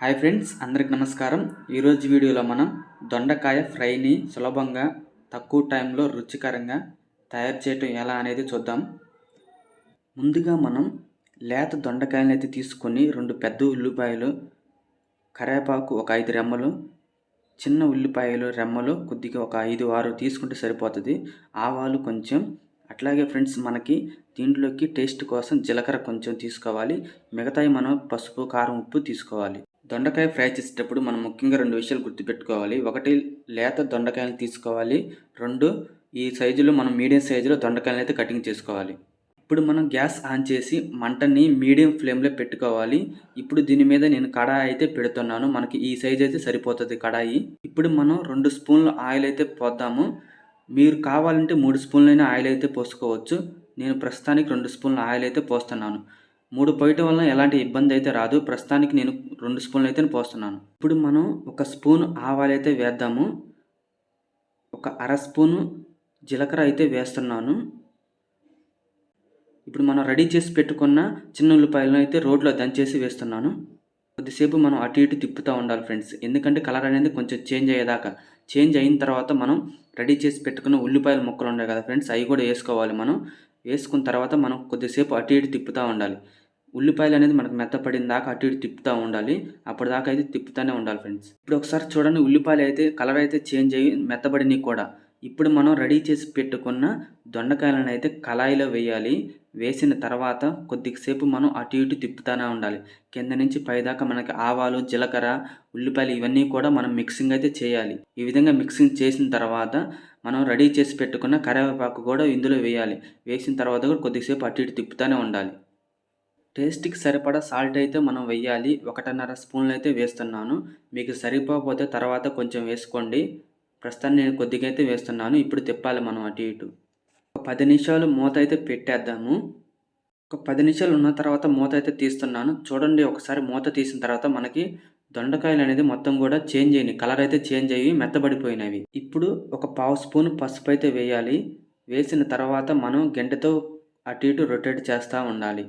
Hi friends అందరికి నమస్కారం. ఈరోజు వీడియోలో మనం దొండకాయ ఫ్రైని సులభంగా తక్కువ టైంలో రుచికరంగా తయారు చేయటం ఎలా అనేది చూద్దాం. ముందుగా మనం లేత దొండకాయలను అయితే తీసుకొని రెండు పెద్ద ఉల్లిపాయలు కరివేపాకు ఒక ఐదు రెమ్మలు చిన్న ఉల్లిపాయలు రెమ్మలు కొద్దిగా ఒక ఐదు ఆరు తీసుకుంటే సరిపోతుంది. ఆవాలు కొంచెం అట్లాగే ఫ్రెండ్స్ మనకి దీంట్లోకి టేస్ట్ కోసం జీలకర్ర కొంచెం తీసుకోవాలి. మిగతాయి మనం పసుపు కారం ఉప్పు తీసుకోవాలి. దొండకాయ ఫ్రై చేసేటప్పుడు మనం ముఖ్యంగా రెండు విషయాలు గుర్తుపెట్టుకోవాలి. ఒకటి లేత దొండకాయలు తీసుకోవాలి. రెండు ఈ సైజులో మనం మీడియం సైజులో దొండకాయలు అయితే కటింగ్ చేసుకోవాలి. ఇప్పుడు మనం గ్యాస్ ఆన్ చేసి మంటని మీడియం ఫ్లేమ్లో పెట్టుకోవాలి. ఇప్పుడు దీని మీద నేను కడాయి అయితే పెడుతున్నాను. మనకి ఈ సైజ్ అయితే సరిపోతుంది కడాయి. ఇప్పుడు మనం రెండు స్పూన్ల ఆయిల్ అయితే పోద్దాము. మీరు కావాలంటే మూడు స్పూన్లైన ఆయిల్ అయితే పోసుకోవచ్చు. నేను ప్రస్తుతానికి రెండు స్పూన్ల ఆయిల్ అయితే పోస్తున్నాను. మూడు పోయటం వల్ల ఎలాంటి ఇబ్బంది అయితే రాదు. ప్రస్తుతానికి నేను రెండు స్పూన్లు అయితే పోస్తున్నాను. ఇప్పుడు మనం ఒక స్పూన్ ఆవాలు అయితే వేద్దాము. ఒక అర స్పూను జీలకర్ర అయితే వేస్తున్నాను. ఇప్పుడు మనం రెడీ చేసి పెట్టుకున్న చిన్న ఉల్లిపాయలను అయితే రోడ్లో దంచేసి వేస్తున్నాను. కొద్దిసేపు మనం అటు ఇటు తిప్పుతూ ఉండాలి ఫ్రెండ్స్. ఎందుకంటే కలర్ అనేది కొంచెం చేంజ్ అయ్యేదాకా. చేంజ్ అయిన తర్వాత మనం రెడీ చేసి పెట్టుకున్న ఉల్లిపాయల ముక్కలు ఉన్నాయి కదా ఫ్రెండ్స్ అవి కూడా వేసుకోవాలి మనం. వేసుకున్న తర్వాత మనం కొద్దిసేపు అటు ఇటు తిప్పుతూ ఉండాలి. ఉల్లిపాయలు అనేది మనకు మెత్తపడిన దాకా అటు ఇటు తిప్పుతూ ఉండాలి. అప్పటిదాకా అయితే తిప్పుతూనే ఉండాలి ఫ్రెండ్స్. ఇప్పుడు ఒకసారి చూడండి ఉల్లిపాయలు అయితే కలర్ అయితే చేంజ్ అయ్యి మెత్తబడినవి కూడా. ఇప్పుడు మనం రెడీ చేసి పెట్టుకున్న దొండకాయలను అయితే కళాయిలో వేయాలి. వేసిన తర్వాత కొద్దిసేపు మనం అటు ఇటు తిప్పుతూనే ఉండాలి. కింద నుంచి పైదాకా మనకి ఆవాలు జీలకర్ర ఉల్లిపాయలు ఇవన్నీ కూడా మనం మిక్సింగ్ అయితే చేయాలి. ఈ విధంగా మిక్సింగ్ చేసిన తర్వాత మనం రెడీ చేసి పెట్టుకున్న కరివేపాకు కూడా ఇందులో వేయాలి. వేసిన తర్వాత కూడా కొద్దిసేపు అటు ఇటు తిప్పుతూనే ఉండాలి. టేస్ట్కి సరిపడా సాల్ట్ అయితే మనం వెయ్యాలి ఒకటిన్నర స్పూన్లు అయితే వేస్తున్నాను. మీకు సరిపోకపోతే తర్వాత కొంచెం వేసుకోండి. ప్రస్తుతాన్ని నేను కొద్దిగా అయితే వేస్తున్నాను. ఇప్పుడు తిప్పాలి మనం అటు ఇటు. ఒక పది నిమిషాలు మూత అయితే పెట్టేద్దాము. ఒక పది నిమిషాలు ఉన్న తర్వాత మూత అయితే తీస్తున్నాను. చూడండి ఒకసారి మూత తీసిన తర్వాత మనకి దొండకాయలు అనేది మొత్తం కూడా చేంజ్ అయినాయి. కలర్ అయితే చేంజ్ అయ్యి మెత్తబడిపోయినవి. ఇప్పుడు ఒక పావు స్పూన్ పసుపు అయితే వేయాలి. వేసిన తర్వాత మనం గంటతో అటు ఇటు రొటేట్ చేస్తూ ఉండాలి.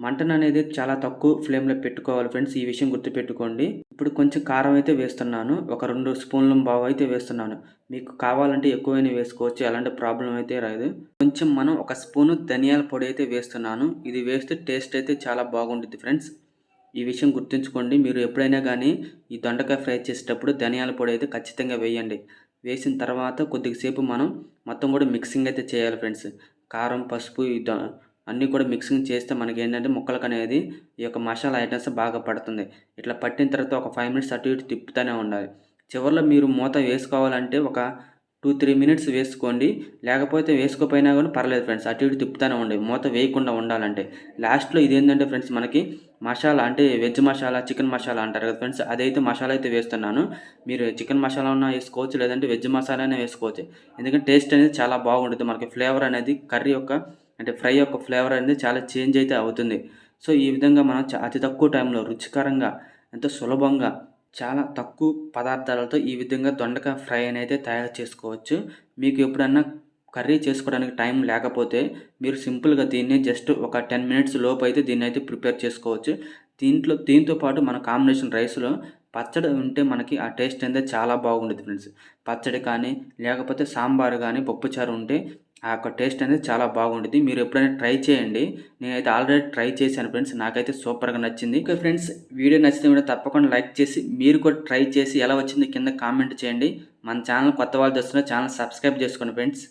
మంటను అనేది చాలా తక్కువ ఫ్లేమ్లో పెట్టుకోవాలి ఫ్రెండ్స్. ఈ విషయం గుర్తుపెట్టుకోండి. ఇప్పుడు కొంచెం కారం అయితే వేస్తున్నాను. ఒక రెండు స్పూన్ల బావు అయితే వేస్తున్నాను. మీకు కావాలంటే ఎక్కువైనా వేసుకోవచ్చు. ఎలాంటి ప్రాబ్లం అయితే రాదు. కొంచెం మనం ఒక స్పూను ధనియాల పొడి అయితే వేస్తున్నాను. ఇది వేస్తే టేస్ట్ అయితే చాలా బాగుంటుంది ఫ్రెండ్స్. ఈ విషయం గుర్తుంచుకోండి. మీరు ఎప్పుడైనా కానీ ఈ దొండకాయ ఫ్రై చేసేటప్పుడు ధనియాల పొడి అయితే ఖచ్చితంగా వేయండి. వేసిన తర్వాత కొద్దిసేపు మనం మొత్తం కూడా మిక్సింగ్ అయితే చేయాలి ఫ్రెండ్స్. కారం పసుపు ఈ అన్నీ కూడా మిక్సింగ్ చేస్తే మనకి ఏంటంటే ముక్కలకు అనేది ఈ యొక్క మసాలా ఐటమ్స్ బాగా పడుతుంది. ఇట్లా పట్టిన తర్వాత ఒక ఫైవ్ మినిట్స్ అటు ఇటు తిప్పుతూనే ఉండాలి. చివరిలో మీరు మూత వేసుకోవాలంటే ఒక టూ త్రీ మినిట్స్ వేసుకోండి. లేకపోతే వేసుకోపోయినా కూడా పర్లేదు ఫ్రెండ్స్ అటు ఇటు తిప్పుతూనే ఉండే మూత వేయకుండా ఉండాలంటే. లాస్ట్లో ఇదేంటంటే ఫ్రెండ్స్ మనకి మసాలా అంటే వెజ్ మసాలా చికెన్ మసాలా అంటారు కదా ఫ్రెండ్స్ అదైతే మసాలా అయితే వేస్తున్నాను. మీరు చికెన్ మసాలా ఉన్నా వేసుకోవచ్చు లేదంటే వెజ్ మసాలా అయినా వేసుకోవచ్చు. ఎందుకంటే టేస్ట్ అనేది చాలా బాగుంటుంది. మనకి ఫ్లేవర్ అనేది కర్రీ యొక్క అంటే ఫ్రై యొక్క ఫ్లేవర్ అనేది చాలా చేంజ్ అయితే అవుతుంది. సో ఈ విధంగా మనం అతి తక్కువ టైంలో రుచికరంగా ఎంతో సులభంగా చాలా తక్కువ పదార్థాలతో ఈ విధంగా దొండకాయ ఫ్రై అనేది తయారు చేసుకోవచ్చు. మీకు ఎప్పుడన్నా కర్రీ చేసుకోవడానికి టైం లేకపోతే మీరు సింపుల్గా దీన్ని జస్ట్ ఒక టెన్ మినిట్స్ లోపు అయితే దీన్ని అయితే ప్రిపేర్ చేసుకోవచ్చు. దీంట్లో దీంతో పాటు మన కాంబినేషన్ రైస్లో పచ్చడి ఉంటే మనకి ఆ టేస్ట్ అనేది చాలా బాగుంటుంది ఫ్రెండ్స్. పచ్చడి కానీ లేకపోతే సాంబార్ కానీ పప్పుచారు ఉంటే ఆ యొక్క టేస్ట్ అనేది చాలా బాగుంటుంది. మీరు ఎప్పుడైనా ట్రై చేయండి. నేనైతే ఆల్రెడీ ట్రై చేశాను ఫ్రెండ్స్. నాకైతే సూపర్గా నచ్చింది. ఇంకా ఫ్రెండ్స్ వీడియో నచ్చితే కూడా తప్పకుండా లైక్ చేసి మీరు కూడా ట్రై చేసి ఎలా వచ్చింది కింద కామెంట్ చేయండి. మన ఛానల్ కొత్త వాళ్ళు చూస్తున్న ఛానల్ సబ్స్క్రైబ్ చేసుకోండి ఫ్రెండ్స్.